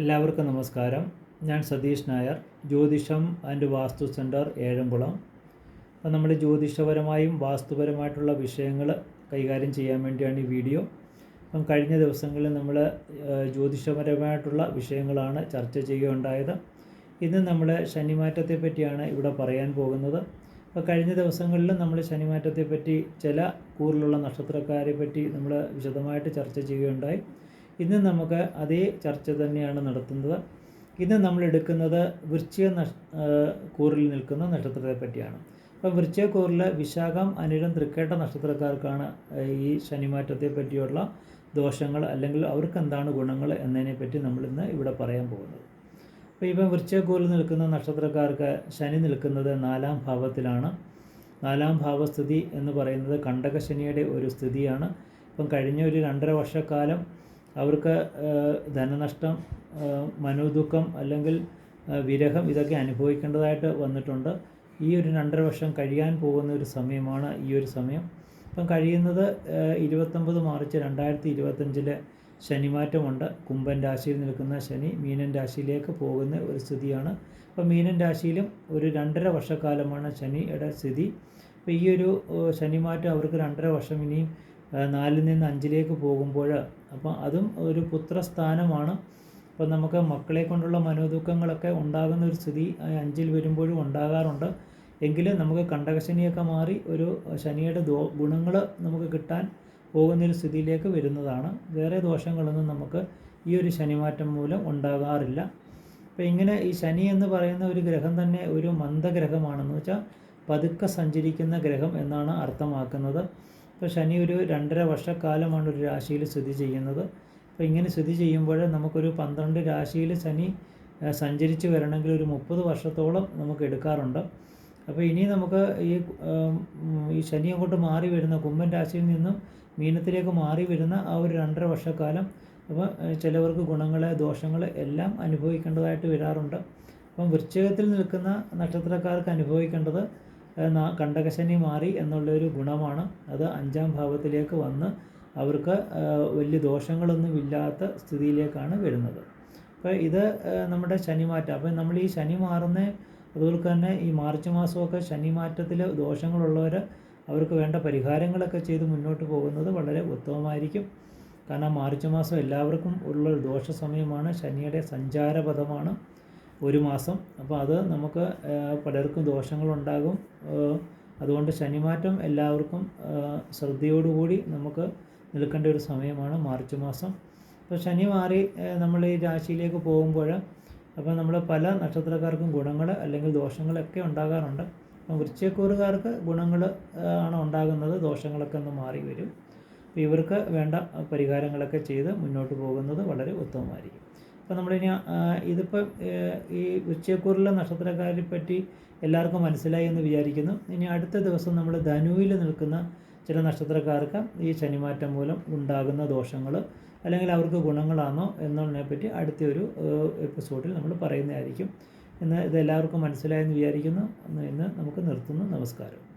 എല്ലാവർക്കും നമസ്കാരം. ഞാൻ സതീഷ് നായർ ജ്യോതിഷം ആൻഡ് വാസ്തു സെന്റർ ഏഴംകുളം. അപ്പം നമ്മൾ ജ്യോതിഷപരമായും വാസ്തുപരമായിട്ടുള്ള വിഷയങ്ങൾ കൈകാര്യം ചെയ്യാൻ വേണ്ടിയാണ് ഈ വീഡിയോ. അപ്പം കഴിഞ്ഞ ദിവസങ്ങളിൽ നമ്മൾ ജ്യോതിഷപരമായിട്ടുള്ള വിഷയങ്ങളാണ് ചർച്ച ചെയ്യുകയുണ്ടായത്. ഇന്ന് നമ്മൾ ശനിമാറ്റത്തെ പറ്റിയാണ് ഇവിടെ പറയാൻ പോകുന്നത്. അപ്പോൾ കഴിഞ്ഞ ദിവസങ്ങളിൽ നമ്മൾ ശനിമാറ്റത്തെ പറ്റി ചില കൂറിലുള്ള നക്ഷത്രക്കാരെ പറ്റി നമ്മൾ വിശദമായിട്ട് ചർച്ച ചെയ്യുകയുണ്ടായി. ഇന്ന് നമുക്ക് അതേ ചർച്ച തന്നെയാണ് നടത്തുന്നത്. ഇന്ന് നമ്മൾ എടുക്കുന്നത് വൃശ്ചിക നഷ് കൂറിൽ നിൽക്കുന്ന നക്ഷത്രത്തെ പറ്റിയാണ്. അപ്പോൾ വൃശ്ചിക കൂറിൽ വിശാഖം അനിരം തൃക്കേട്ട നക്ഷത്രക്കാർക്കാണ് ഈ ശനിമാറ്റത്തെ പറ്റിയുള്ള ദോഷങ്ങൾ അല്ലെങ്കിൽ അവർക്ക് എന്താണ് ഗുണങ്ങൾ എന്നതിനെ പറ്റി നമ്മൾ ഇന്ന് ഇവിടെ പറയാൻ പോകുന്നത്. അപ്പോൾ ഇപ്പം വൃശ്ചികക്കൂറിൽ നിൽക്കുന്ന നക്ഷത്രക്കാർക്ക് ശനി നിൽക്കുന്നത് നാലാം ഭാവത്തിലാണ്. നാലാം ഭാവസ്ഥിതി എന്ന് പറയുന്നത് കണ്ടകശനിയുടെ ഒരു സ്ഥിതിയാണ്. ഇപ്പം കഴിഞ്ഞ ഒരു രണ്ടര വർഷക്കാലം അവർക്ക് ധനനഷ്ടം മനോദുഃഖം അല്ലെങ്കിൽ വിരഹം ഇതൊക്കെ അനുഭവിക്കേണ്ടതായിട്ട് വന്നിട്ടുണ്ട്. ഈ ഒരു രണ്ടര വർഷം കഴിയാൻ പോകുന്ന ഒരു സമയമാണ് ഈ ഒരു സമയം. ഇപ്പം കഴിയുന്നത് ഇരുപത്തൊമ്പത് മാർച്ച് രണ്ടായിരത്തി ഇരുപത്തഞ്ചിലെ ശനിമാറ്റമുണ്ട്. കുംഭൻ രാശിയിൽ നിൽക്കുന്ന ശനി മീനൻ രാശിയിലേക്ക് പോകുന്ന ഒരു സ്ഥിതിയാണ്. അപ്പോൾ മീനൻ രാശിയിലും ഒരു രണ്ടര വർഷക്കാലമാണ് ശനിയുടെ സ്ഥിതി. അപ്പോൾ ഈ ഒരു ശനിമാറ്റം അവർക്ക് രണ്ടര വർഷം ഇനിയും നാലിൽ നിന്ന് അഞ്ചിലേക്ക് പോകുമ്പോൾ അപ്പോൾ അതും ഒരു പുത്രസ്ഥാനമാണ്. അപ്പോൾ നമുക്ക് മക്കളെ കൊണ്ടുള്ള മനോദുഃഖങ്ങളൊക്കെ ഉണ്ടാകുന്ന ഒരു സ്ഥിതി അഞ്ചിൽ വരുമ്പോഴും ഉണ്ടാകാറുണ്ട്. എങ്കിലും നമുക്ക് കണ്ടകശനിയൊക്കെ മാറി ഒരു ശനിയുടെ ദോ ഗുണങ്ങൾ നമുക്ക് കിട്ടാൻ പോകുന്നൊരു സ്ഥിതിയിലേക്ക് വരുന്നതാണ്. വേറെ ദോഷങ്ങളൊന്നും നമുക്ക് ഈ ഒരു ശനിമാറ്റം മൂലം ഉണ്ടാകാറില്ല. അപ്പോൾ ഇങ്ങനെ ഈ ശനി എന്ന് പറയുന്ന ഒരു ഗ്രഹം തന്നെ ഒരു മന്ദഗ്രഹമാണെന്ന് വെച്ചാൽ പതുക്കെ സഞ്ചരിക്കുന്ന ഗ്രഹം എന്നാണ് അർത്ഥമാക്കുന്നത്. ഇപ്പോൾ ശനി ഒരു രണ്ടര വർഷക്കാലമാണ് ഒരു രാശിയിൽ സ്ഥിതി ചെയ്യുന്നത്. അപ്പോൾ ഇങ്ങനെ സ്ഥിതി ചെയ്യുമ്പോൾ നമുക്കൊരു പന്ത്രണ്ട് രാശിയിൽ ശനി സഞ്ചരിച്ച് വരണമെങ്കിൽ ഒരു മുപ്പത് വർഷത്തോളം നമുക്ക് എടുക്കാറുണ്ട്. അപ്പോൾ ഇനി നമുക്ക് ഈ ഈ ശനി അങ്ങോട്ട് മാറി വരുന്ന കുംഭൻ രാശിയിൽ നിന്നും മീനത്തിലേക്ക് മാറി വരുന്ന ആ ഒരു രണ്ടര വർഷക്കാലം അപ്പോൾ ചിലവർക്ക് ഗുണങ്ങൾ ദോഷങ്ങൾ എല്ലാം അനുഭവിക്കേണ്ടതായിട്ട് വരാറുണ്ട്. അപ്പം വൃശ്ചികത്തിൽ നിൽക്കുന്ന നക്ഷത്രക്കാർക്ക് അനുഭവിക്കേണ്ടത് കണ്ടകശനി മാറി എന്നുള്ളൊരു ഗുണമാണ്. അത് അഞ്ചാം ഭാവത്തിലേക്ക് വന്ന് അവർക്ക് വലിയ ദോഷങ്ങളൊന്നും ഇല്ലാത്ത സ്ഥിതിയിലേക്കാണ് വരുന്നത്. അപ്പോൾ ഇത് നമ്മുടെ ശനിമാറ്റം. അപ്പോൾ നമ്മൾ ഈ ശനി മാറുന്ന അതുപോലെ തന്നെ ഈ മാർച്ച് മാസമൊക്കെ ശനിമാറ്റത്തിൽ ദോഷങ്ങളുള്ളവർ അവർക്ക് വേണ്ട പരിഹാരങ്ങളൊക്കെ ചെയ്ത് മുന്നോട്ട് പോകുന്നത് വളരെ ഉത്തമമായിരിക്കും. കാരണം മാർച്ച് മാസം എല്ലാവർക്കും ഉള്ള ദോഷ സമയമാണ് ശനിയുടെ സഞ്ചാരപഥമാണ്. ഒരു മാസം. അപ്പോൾ അത് നമുക്ക് പലർക്കും ദോഷങ്ങളുണ്ടാകും. അതുകൊണ്ട് ശനിമാറ്റം എല്ലാവർക്കും ശ്രദ്ധയോടുകൂടി നമുക്ക് നിൽക്കേണ്ട ഒരു സമയമാണ് മാർച്ച് മാസം. അപ്പോൾ ശനി മാറി നമ്മൾ ഈ രാശിയിലേക്ക് പോകുമ്പോൾ അപ്പോൾ നമ്മൾ പല നക്ഷത്രക്കാർക്കും ഗുണങ്ങൾ അല്ലെങ്കിൽ ദോഷങ്ങളൊക്കെ ഉണ്ടാകാറുണ്ട്. അപ്പം വൃശ്ചയക്കൂറുകാർക്ക് ഗുണങ്ങൾ ആണ് ഉണ്ടാകുന്നത്. ദോഷങ്ങളൊക്കെ ഒന്ന് മാറി വരും. അപ്പോൾ ഇവർക്ക് വേണ്ട പരിഹാരങ്ങളൊക്കെ ചെയ്ത് മുന്നോട്ട് പോകുന്നത് വളരെ ഉത്തമമായിരിക്കും. അപ്പോൾ നമ്മളിനി ഇതിപ്പം ഈ ഉച്ചക്കൂറിലെ നക്ഷത്രക്കാരെ പറ്റി എല്ലാവർക്കും മനസ്സിലായി എന്ന് വിചാരിക്കുന്നു. ഇനി അടുത്ത ദിവസം നമ്മൾ ധനുവിൽ നിൽക്കുന്ന ചില നക്ഷത്രക്കാർക്ക് ഈ ശനിമാറ്റം മൂലം ഉണ്ടാകുന്ന ദോഷങ്ങൾ അല്ലെങ്കിൽ അവർക്ക് ഗുണങ്ങളാണോ എന്നുള്ളതിനെപ്പറ്റി അടുത്ത ഒരു എപ്പിസോഡിൽ നമ്മൾ പറയുന്നതായിരിക്കും. എന്ന് ഇതെല്ലാവർക്കും മനസ്സിലായെന്ന് വിചാരിക്കുന്നു. ഇന്ന് നമുക്ക് നിർത്തുന്നു. നമസ്കാരം.